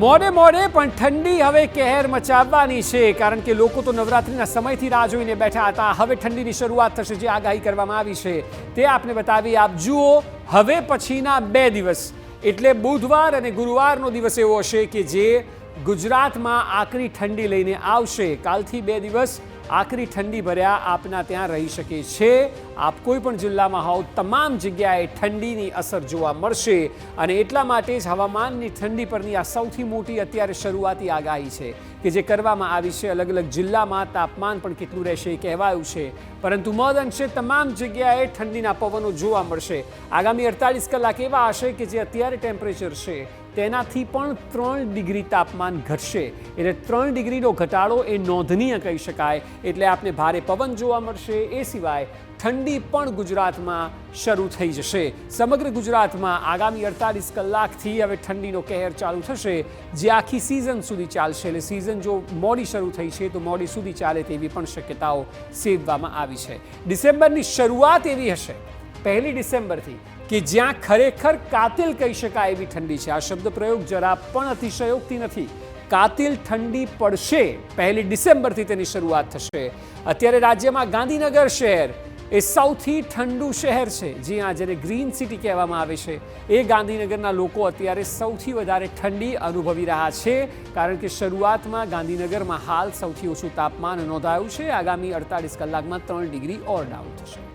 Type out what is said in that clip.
મોડે મોડે પણ ઠંડી હવે કહેર મચાવવાની છે, કારણ કે લોકો તો નવરાત્રિના સમયથી રાહ જોઈને બેઠા હતા. હવે ઠંડીની શરૂઆત થશે જે આગાહી કરવામાં આવી છે. તે આપને બતાવી, આપ જુઓ, હવે પછીના બે દિવસ. એટલે બુધવાર અને ગુરુવારનો દિવસ એવો હશે કે જે ગુજરાતમાં આકરી ઠંડી લઈને આવશે. કાલથી બે દિવસ આકરી ઠંડી ભર્યા આપના ત્યાં રહી શકે છે. આપ કોઈ પણ જિલ્લામાં હોવ, તમામ જગ્યાએ ઠંડીની અસર જોવા મળશે અને એટલા માટે જ હવામાનની ઠંડી પરની આ સૌથી મોટી અત્યારે શરૂઆતી આગાહી છે કે જે કરવામાં આવી છે. અલગ અલગ જિલ્લામાં તાપમાન પણ કેટલું રહેશે એ કહેવાયું છે. પરંતુ મહદઅંશે તમામ જગ્યાએ ઠંડીના પવનો જોવા મળશે. આગામી અડતાલીસ કલાક એવા હશે કે જે અત્યારે ટેમ્પરેચર છે તેનાથી પણ ત્રણ ડિગ્રી તાપમાન ઘટશે. એટલે ત્રણ ડિગ્રીનો ઘટાડો એ નોંધનીય કહી શકાય. એટલે આપને ભારે પવન જોવા મળશે. એ સિવાય ઠંડી પણ ગુજરાતમાં શરૂ થઈ જશે. સમગ્ર ગુજરાતમાં આગામી અડતાલીસ કલાકથી હવે ઠંડીનો કહેર ચાલુ થશે. જે આખી સિઝન સુધી ચાલશે. એટલે સિઝન જો મોડી શરૂ થઈ છે, તો મોડી સુધી ચાલે તેવી પણ શક્યતાઓ સેવવામાં આવી છે. ડિસેમ્બરની શરૂઆત એવી હશે, પહેલી ડિસેમ્બરથી, કે જ્યાં ખરેખર કાતિલ કહી શકાય એવી ઠંડી છે. આ શબ્દ પ્રયોગ જરા પણ અતિશયોક્તિ નથી. કાતિલ ઠંડી પડશે. પહેલી ડિસેમ્બરથી તેની શરૂઆત થશે. અત્યારે રાજ્યમાં ગાંધીનગર શહેર એ સૌથી ઠંડુ શહેર છે. જ્યાં જેને ગ્રીન સિટી કહેવામાં આવે છે. એ ગાંધીનગરના લોકો અત્યારે સૌથી વધારે ઠંડી અનુભવી રહ્યા છે. કારણ કે શરૂઆતમાં ગાંધીનગરમાં હાલ સૌથી ઓછું તાપમાન નોંધાયું છે. આગામી અડતાલીસ કલાકમાં ત્રણ ડિગ્રી ઓર ડાઉન થશે.